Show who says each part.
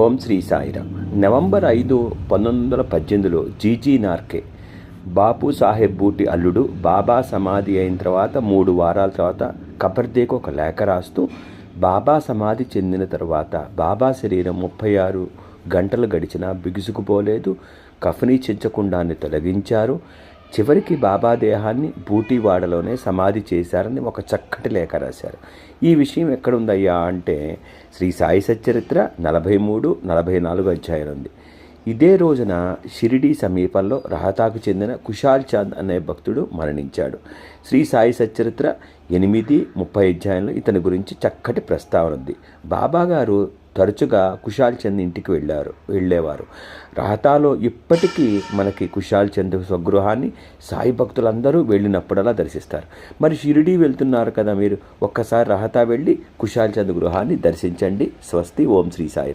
Speaker 1: ఓం Shri Sairam. November ఐదు పంతొమ్మిది వందల పద్దెనిమిదిలో జీజీ నార్కే బాపు సాహెబ్ బూటి అల్లుడు బాబా సమాధి అయిన తర్వాత మూడు వారాల తర్వాత కబర్దేకు ఒక లేఖ రాస్తూ బాబా సమాధి చెందిన తర్వాత బాబా శరీరం ముప్పై ఆరు గంటలు గడిచినా బిగుసుకుపోలేదు కఫనీ చెంచకుండాన్ని తొలగించారు. చివరికి బాబా దేహాన్ని బూటివాడలోనే సమాధి చేశారని ఒక చక్కటి లేఖ రాశారు. ఈ విషయం ఎక్కడుందయ్యా అంటే శ్రీ సాయి సచ్చరిత్ర నలభై మూడు నలభై నాలుగు అధ్యాయం ఉంది. ఇదే రోజున షిరిడీ సమీపంలో రహతాకు చెందిన కుషాల్ చాంద్ అనే భక్తుడు మరణించాడు. శ్రీ సాయి సచ్చరిత్ర ఎనిమిది ముప్పై అధ్యాయంలో ఇతని గురించి చక్కటి ప్రస్తావన ఉంది. బాబా గారు తరచుగా కుషాల్ చంద్ ఇంటికి వెళ్ళారు వెళ్ళేవారు. రహతాలో ఇప్పటికీ మనకి కుషాల్ చంద్ స్వగృహాన్ని సాయి భక్తులందరూ వెళ్ళినప్పుడల్లా దర్శిస్తారు. మరి షిరిడి వెళ్తున్నారు కదా మీరు ఒక్కసారి రహతా వెళ్ళి కుషాల్ చంద్ గృహాన్ని దర్శించండి. స్వస్తి ఓం శ్రీ సాయి